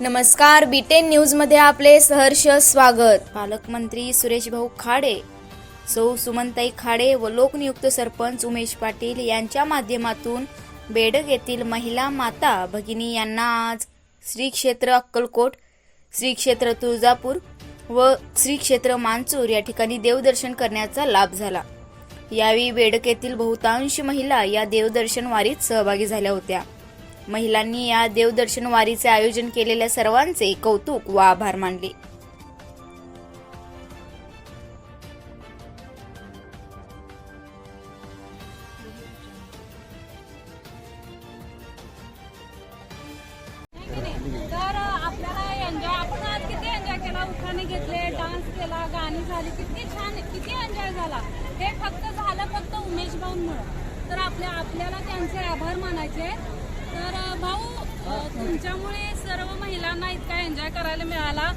नमस्कार बीटेन न्यूजमध्ये आपले सहर्ष स्वागत. पालकमंत्री सुरेश भाऊ खाडे सौ सुमनताई खाडे व लोकनियुक्त सरपंच उमेश पाटील यांच्या माध्यमातून बेडग येथील महिला माता भगिनी यांना आज श्री क्षेत्र अक्कलकोट श्री क्षेत्र तुळजापूर व श्री क्षेत्र मानसूर या ठिकाणी देवदर्शन करण्याचा लाभ झाला. यावेळी बेडक येथील बहुतांश महिला या देवदर्शन वारीत सहभागी झाल्या होत्या. महिलांनी या देवदर्शन वारीचे आयोजन केलेल्या सर्वांचे कौतुक व आभार मानले. तर आपल्याला एन्जॉय आपण आज किती एन्जॉय केला? उखाणे घेतले डान्स केला गाणी झाली. किती छान किती एन्जॉय झाला. हे फक्त झालं फक्त उमेश भाऊंमुळं. तर आपल्या आपल्याला त्यांचे आभार मानायचे तुमच्यामुळे सर्व महिलांना इतका एन्जॉय करायला मिळाला.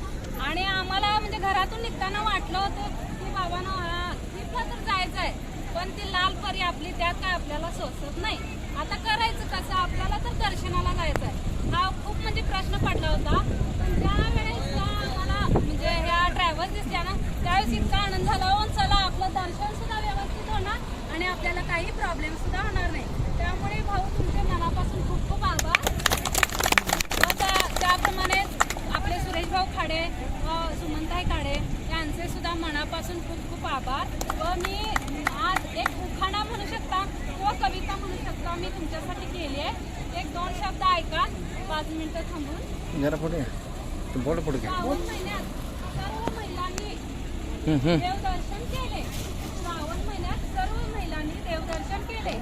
आणि आम्हाला म्हणजे घरातून निघताना वाटलं होतं की बाबांना हा, तर जायचं आहे पण ती लाल परी आपली त्यात काय आपल्याला सोसत नाही. आता करायचं कसं? आपल्याला तर दर्शनाला जायचं आहे हा खूप म्हणजे प्रश्न पडला होता. पण त्यावेळेस आम्हाला म्हणजे ह्या ड्रायव्हर दिसल्या ना त्यावेळेस इतका आनंद झाला. चला आपलं दर्शन सुद्धा व्यवस्थित होणार आणि आपल्याला काही प्रॉब्लेम सुद्धा होणार नाही त्यामुळे भाऊ तुमच्या मनापासून खूप खूप आभार व त्या- त्याप्रमाणे आपले सुरेश भाऊ खाडे व सुमनताई खाडे यांचे सुद्धा मनापासून खूप खूप आभार. व मी आज एक उखाणा म्हणू शकता किंवा कविता म्हणू शकता मी तुमच्यासाठी केली आहे. एक दोन शब्द ऐका. पाच मिनिटं थांबून. जरा पुढे बोल पुढे श्रावण महिन्यात सर्व महिलांनी. देवदर्शन केले. श्रावण महिन्यात सर्व महिलांनी देवदर्शन केले.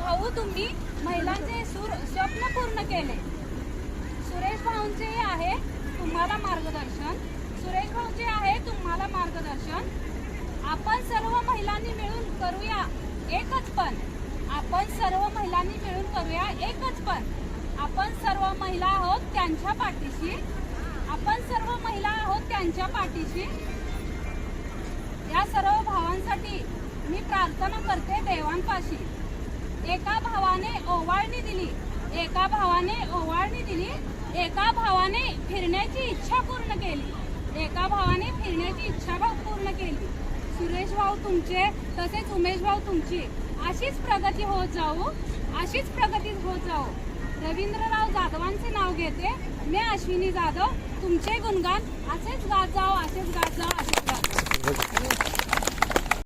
भाऊ तुम्ही महिलांचे सुर स्वप्न पूर्ण केले. सुरेश भाऊंचे आहे तुम्हाला मार्गदर्शन सुरेश भाऊंचे आहे तुम्हाला मार्गदर्शन आपण सर्व महिलांनी मिळून करूया. एकच पण. आपण सर्व महिलांनी मिळून करूया एकच पण. आपण सर्व महिला आहोत त्यांच्या पाठीशी. आपण सर्व महिला आहोत त्यांच्या पाठीशी. या सर्व भावांसाठी मी प्रार्थना करते देवांपाशी. एका भावाने ओवाळणी दिली. एका भावाने ओवाळणी दिली. एका भावाने फिरण्याची इच्छा पूर्ण केली. एका भावाने फिरण्याची इच्छा पूर्ण केली. सुरेश भाऊ तुमचे तसेच उमेश भाऊ तुमची. अशीच प्रगती होत जाऊ अशीच प्रगती होत जाऊ. रवींद्रराव जाधवांचे नाव घेते मी अश्विनी जाधव तुमचे गुणगान असेच गात जाओ असेच गात जाओ असेच गात जाओ.